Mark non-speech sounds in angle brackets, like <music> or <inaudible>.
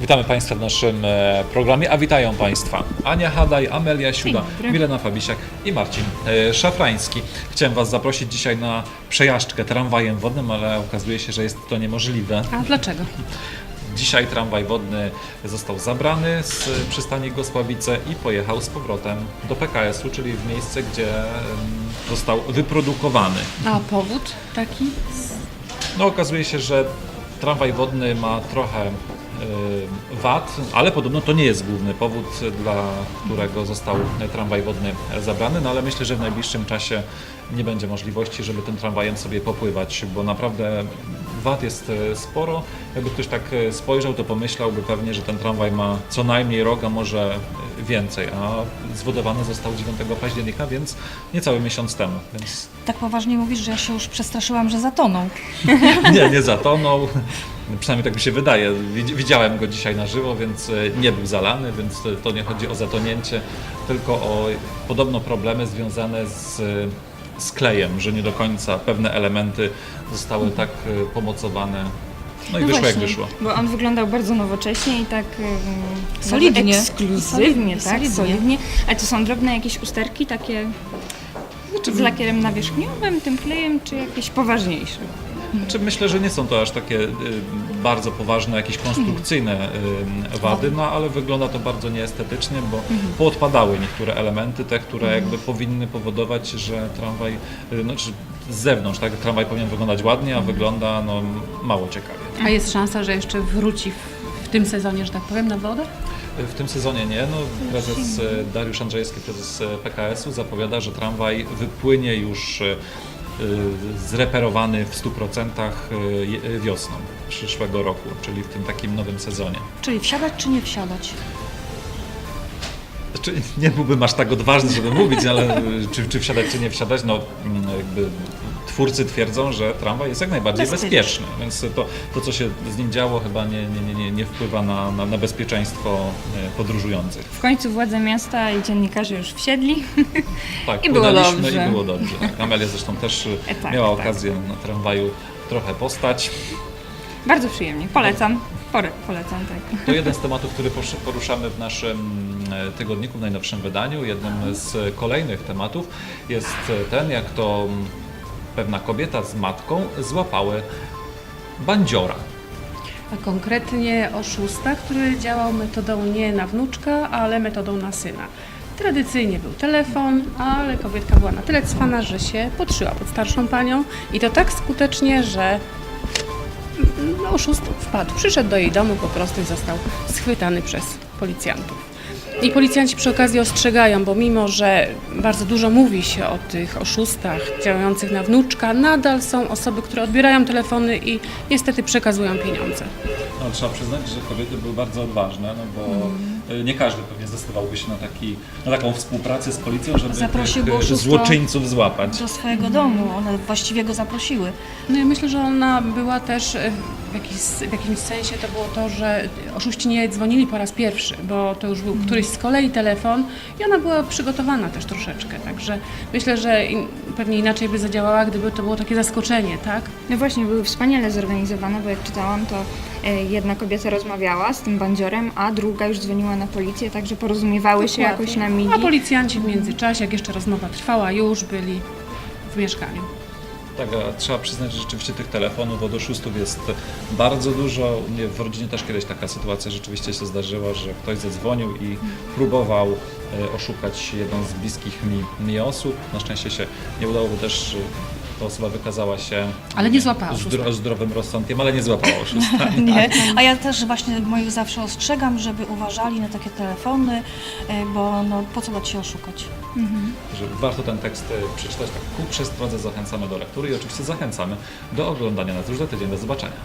Witamy Państwa w naszym e, programie, a witają Państwa Ania Hadaj, Amelia Siuda. Milena Fabisiak i Marcin e, Szafrański. Chciałem Was zaprosić dzisiaj na przejażdżkę tramwajem wodnym, ale okazuje się, że jest to niemożliwe. A dlaczego? Dzisiaj tramwaj wodny został zabrany z przystani Gosławice i pojechał z powrotem do PKS-u, czyli w miejsce, gdzie został wyprodukowany. A powód taki? No okazuje się, że tramwaj wodny ma trochę wad, ale podobno to nie jest główny powód, dla którego został tramwaj wodny zabrany, no ale myślę, że w najbliższym czasie nie będzie możliwości, żeby tym tramwajem sobie popływać, bo naprawdę wad jest e, sporo. Jakby ktoś tak e, spojrzał, to pomyślałby pewnie, że ten tramwaj ma co najmniej rok, a może więcej, a zwodowany został 9 października, więc niecały miesiąc temu, więc Tak poważnie mówisz, że ja się już przestraszyłam, że zatonął. <laughs> nie, nie zatonął. Przynajmniej tak mi się wydaje. Widz- Widziałem go dzisiaj na żywo, więc e, nie był zalany, więc e, to nie chodzi o zatonięcie, tylko o podobno problemy związane z, e, z klejem, że nie do końca pewne elementy zostały tak e, pomocowane. No i No wyszło jak właśnie. wyszło. Bo on wyglądał bardzo nowocześnie i tak Solidnie. ekskluzywnie, tak, solidnie. solidnie. Ale to są drobne jakieś usterki takie z lakierem nawierzchniowym, tym klejem, czy jakieś poważniejsze? Znaczy, myślę, że nie są to aż takie y, bardzo poważne, jakieś konstrukcyjne y, wady, no ale wygląda to bardzo nieestetycznie, bo poodpadały niektóre elementy, te, które jakby powinny powodować, że tramwaj, y, no, czy z zewnątrz, tak, tramwaj powinien wyglądać ładnie, a wygląda no, mało ciekawie. A jest szansa, że jeszcze wróci w, tym sezonie, że tak powiem, na wodę? W tym sezonie nie. No, prezes y, Dariusz Andrzejewski, prezes y, PKS-u zapowiada, że tramwaj wypłynie już y, y, zreperowany w 100% y, wiosną przyszłego roku, czyli w tym takim nowym sezonie. Czyli wsiadać czy nie wsiadać? Znaczy, nie byłbym aż tak odważny, żeby mówić, ale y, czy, czy wsiadać, czy nie wsiadać, no mm, jakby twórcy twierdzą, że tramwaj jest jak najbardziej Bezpieczny. więc to, to co się z nim działo chyba nie, nie, nie, nie, wpływa na, na, na bezpieczeństwo e, podróżujących. W końcu władze miasta i dziennikarze już wsiedli. <laughs> Tak, I było dobrze. i było dobrze. Tak, Amelia zresztą też y, E, tak, miała tak. okazję na tramwaju trochę postać. Bardzo przyjemnie, polecam. Pore, polecam, tak. To jeden z tematów, który poruszamy w naszym e, tygodniku, w najnowszym wydaniu. Jednym z kolejnych tematów jest ten, jak to pewna kobieta z matką złapały bandziora. A konkretnie oszusta, który działał metodą nie na wnuczka, ale metodą na syna. Tradycyjnie był telefon, ale kobietka była na tyle cwana, że się podszyła pod starszą panią i to tak skutecznie, że no, oszust wpadł. Przyszedł do jej domu po prostu i został schwytany przez policjantów. I policjanci przy okazji ostrzegają, bo mimo, że bardzo dużo mówi się o tych oszustach działających na wnuczka, nadal są osoby, które odbierają telefony i niestety przekazują pieniądze. No, trzeba przyznać, że kobiety były bardzo odważne, no bo Mhm. E, nie każdy pewnie zdecydowałby się na, taki, na taką współpracę z policją, żeby Zaprosiłby tych e, złoczyńców złapać. Do swojego domu. One właściwie go zaprosiły. No i myślę, że ona była też e, w, jakiś, w jakimś sensie to było to, że oszuści nie dzwonili po raz pierwszy, bo to już był któryś z kolei telefon i ona była przygotowana też troszeczkę. Także myślę, że in, pewnie inaczej by zadziałała, gdyby to było takie zaskoczenie, tak? No właśnie, były wspaniale zorganizowane, bo jak czytałam, to e, jedna kobieta rozmawiała z tym bandziorem, a druga już dzwoniła na policję, także porozumiewały się Dokładnie. jakoś na migi. A policjanci w międzyczasie, jak jeszcze rozmowa trwała, już byli w mieszkaniu. Tak, a trzeba przyznać, że rzeczywiście tych telefonów od oszustów jest bardzo dużo. U mnie w rodzinie też kiedyś taka sytuacja rzeczywiście się zdarzyła, że ktoś zadzwonił i próbował e, oszukać jedną z bliskich mi, mi osób. Na szczęście się nie udało, bo też ta osoba wykazała się Ale nie złapała zdro, zdrowym rozsądkiem, ale nie złapała oszusta. <laughs> Nie. A ja też właśnie moich zawsze ostrzegam, żeby uważali na takie telefony, e, bo no, po co dać się oszukać? że warto ten tekst e, przeczytać tak ku przestrodze. Zachęcamy do lektury i oczywiście zachęcamy do oglądania nas już za tydzień. Do zobaczenia.